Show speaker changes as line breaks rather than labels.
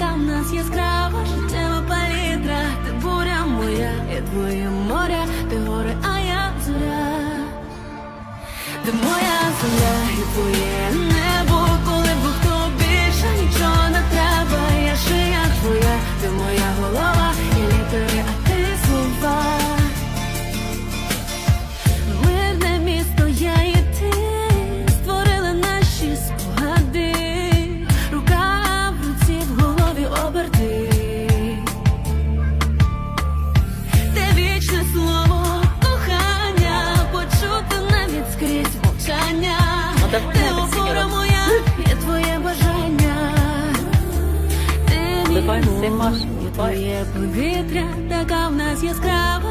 нас яскрава життєва палітра, ти буря моя, я твоє море, ти горе, а я зоря. Ти моя земля і твоє
Так
опора моя, я твоє бажання. Ти мій
ти, Маш,
твоє повітря, така в нас яскрава